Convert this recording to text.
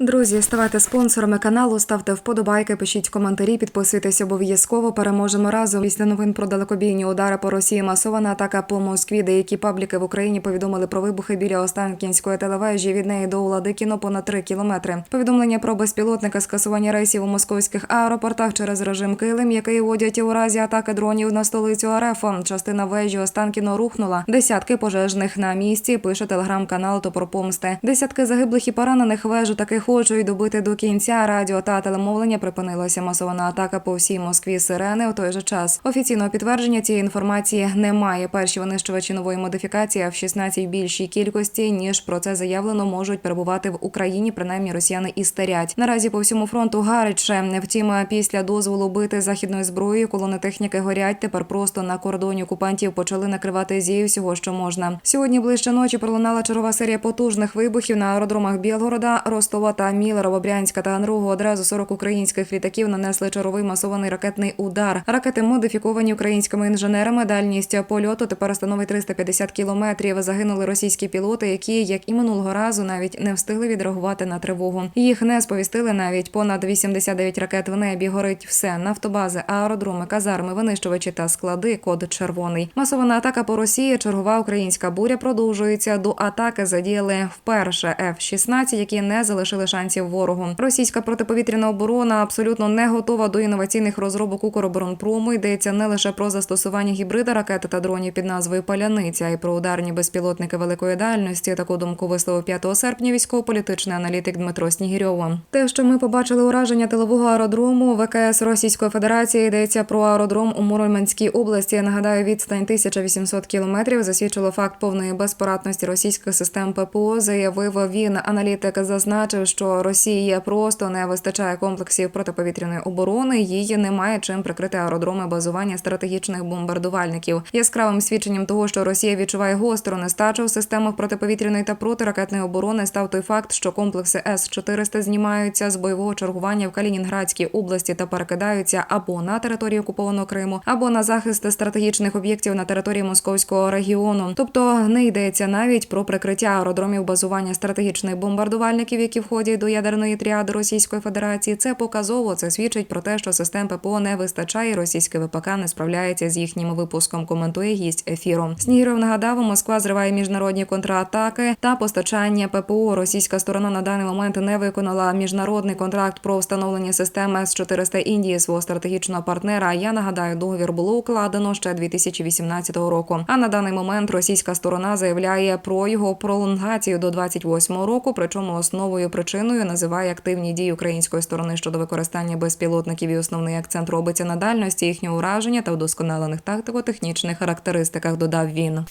Друзі, ставайте спонсорами каналу, ставте вподобайки, пишіть коментарі, підписуйтесь обов'язково. Переможемо разом. Після новин про далекобійні удари по Росії масована атака по Москві. Деякі пабліки в Україні повідомили про вибухи біля Останкінської телевежі. Від неї до Уладикіно понад 3 кілометри. Повідомлення про безпілотника скасування рейсів у московських аеропортах через режим Килим, який вводять у разі атаки дронів на столицю РФ. Частина вежі Останкіно рухнула. Десятки пожежних на місці. Пише телеграм-канал Топорпомсти. Десятки загиблих і поранених вежу таки хочуть добити до кінця. Радіо та телемовлення припинилася масована атака по всій Москві. Сирени у той же час. Офіційного підтвердження цієї інформації немає. Перші винищувачі нової модифікації в 16 більшій кількості ніж про це заявлено можуть перебувати в Україні. Принаймні росіяни і стерять. Наразі по всьому фронту гаряче. Втім, після дозволу бити західною зброєю, колони техніки горять. Тепер просто на кордоні окупантів почали накривати зі всього, що можна. Сьогодні ближче ночі пролунала чергова серія потужних вибухів на аеродромах Білгорода, Ростова та Мілерово, Брянська та Ангрогу. Одразу 40 українських літаків нанесли черговий масований ракетний удар. Ракети модифіковані українськими інженерами. Дальність польоту тепер становить 350 кілометрів. Загинули російські пілоти, які, як і минулого разу, навіть не встигли відреагувати на тривогу. Їх не сповістили навіть понад 89 ракет в небі. Горить все нафтобази, аеродроми, казарми, винищувачі та склади. Код червоний. Масована атака по Росії. Чергова українська буря продовжується. До атаки задіяли вперше F-16, які не залишили шансів ворогу. Російська протиповітряна оборона абсолютно не готова до інноваційних розробок Укроборонпрому. Йдеться не лише про застосування гібрида ракети та дронів під назвою Паляниця, а й про ударні безпілотники великої дальності. Таку думку висловив 5 серпня військово-політичний аналітик Дмитро Снігірьов. Те, що ми побачили ураження тилового аеродрому ВКС Російської Федерації, йдеться про аеродром у Мурманській області. Я нагадаю, відстань 1800 кілометрів засвідчило факт повної безпорадності російських систем ППО. Заявив він. Аналітик зазначив, що Росії просто не вистачає комплексів протиповітряної оборони. Її немає чим прикрити аеродроми базування стратегічних бомбардувальників. Яскравим свідченням того, що Росія відчуває гостру нестачу в системах протиповітряної та протиракетної оборони, став той факт, що комплекси С 400 знімаються з бойового чергування в Калінінградській області та перекидаються або на територію окупованого Криму, або на захист стратегічних об'єктів на території московського регіону. Тобто не йдеться навіть про прикриття аеродромів базування стратегічних бомбардувальників, які входять до ядерної тріади Російської Федерації. Це показово. Це свідчить про те, що систем ППО не вистачає. і Російське ВПК не справляється з їхнім випуском. Коментує гість ефіру. Снігіров нагадав, Москва зриває міжнародні контратаки та постачання ППО. Російська сторона на даний момент не виконала міжнародний контракт про встановлення системи с 400 Індії свого стратегічного партнера. Я нагадаю, договір було укладено ще 2018 року. А на даний момент російська сторона заявляє про його пролонгацію до 28 року. Причому основою причиною називає активні дії української сторони щодо використання безпілотників. І основний акцент робиться на дальності їхнього ураження та вдосконалених тактико-технічних характеристиках. Додав він.